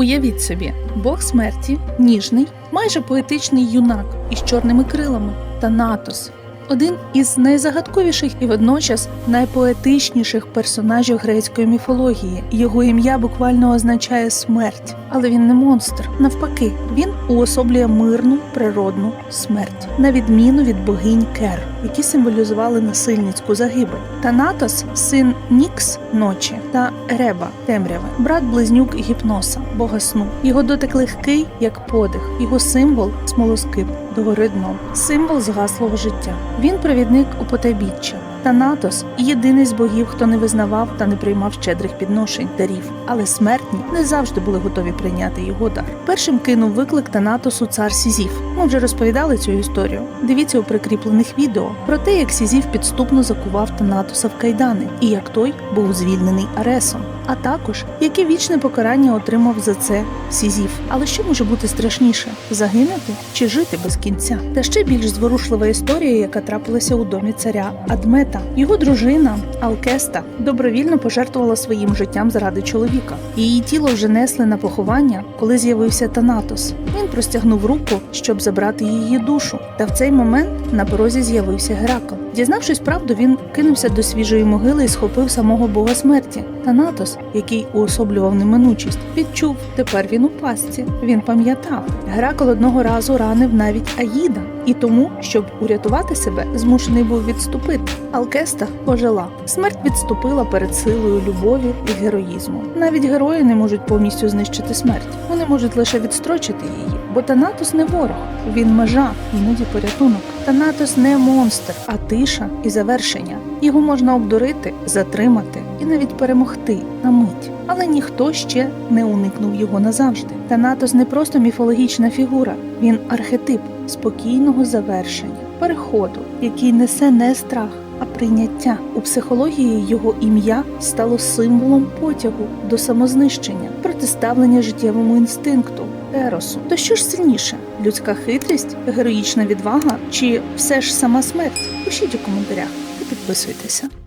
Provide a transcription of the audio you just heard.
Уявіть собі, Бог смерті, ніжний, майже поетичний юнак із чорними крилами Танатос. Один із найзагадковіших і водночас найпоетичніших персонажів грецької міфології. Його ім'я буквально означає смерть, але він не монстр. Навпаки, він уособлює мирну природну смерть, на відміну від богинь Кер, які символізували насильницьку загибель. Танатос син Нікс ночі та Ереба темряви, брат близнюк Гіпноса, бога сну. Його дотик легкий, як подих, його символ смолоскип догори дном, символ згаслого життя. Він провідник у потайбіччя. Танатос єдиний з богів, хто не визнавав та не приймав щедрих підношень дарів, але смертні не завжди були готові прийняти його дар. Першим кинув виклик Танатосу цар Сізіф. Ми вже розповідали цю історію. Дивіться у прикріплених відео про те, як Сізіф підступно закував Танатоса в кайдани, і як той був звільнений Аресом. А також яке вічне покарання отримав за це Сізіф. Але що може бути страшніше загинути чи жити без кінця? Та ще більш зворушлива історія, яка трапилася у домі царя Адмета. Його дружина Алкеста добровільно пожертвувала своїм життям заради чоловіка. Її тіло вже несли на поховання, коли з'явився Танатос. Він простягнув руку, щоб забрати її душу. Та в цей момент на порозі з'явився Геракл. Дізнавшись правду, він кинувся до свіжої могили і схопив самого бога смерті. Танатос, який уособлював неминучість, відчув, тепер він у пастці. Він пам'ятав. Геракл одного разу ранив навіть Аїда, і тому, щоб урятувати себе, змушений був відступити. Алкеста ожила. Смерть відступила перед силою любові і героїзму. Навіть герої не можуть повністю знищити смерть. Вони можуть лише відстрочити її. Бо Танатос не ворог, він межа, іноді порятунок. Танатос не монстр, а тиша і завершення. Його можна обдурити, затримати і навіть перемогти на мить. Але ніхто ще не уникнув його назавжди. Танатос не просто міфологічна фігура, він архетип спокійного завершення, переходу, який несе не страх. А прийняття у психології його ім'я стало символом потягу до самознищення, протиставлення життєвому інстинкту, еросу. То що ж сильніше? Людська хитрість, героїчна відвага чи все ж сама смерть? Пишіть у коментарях і підписуйтеся.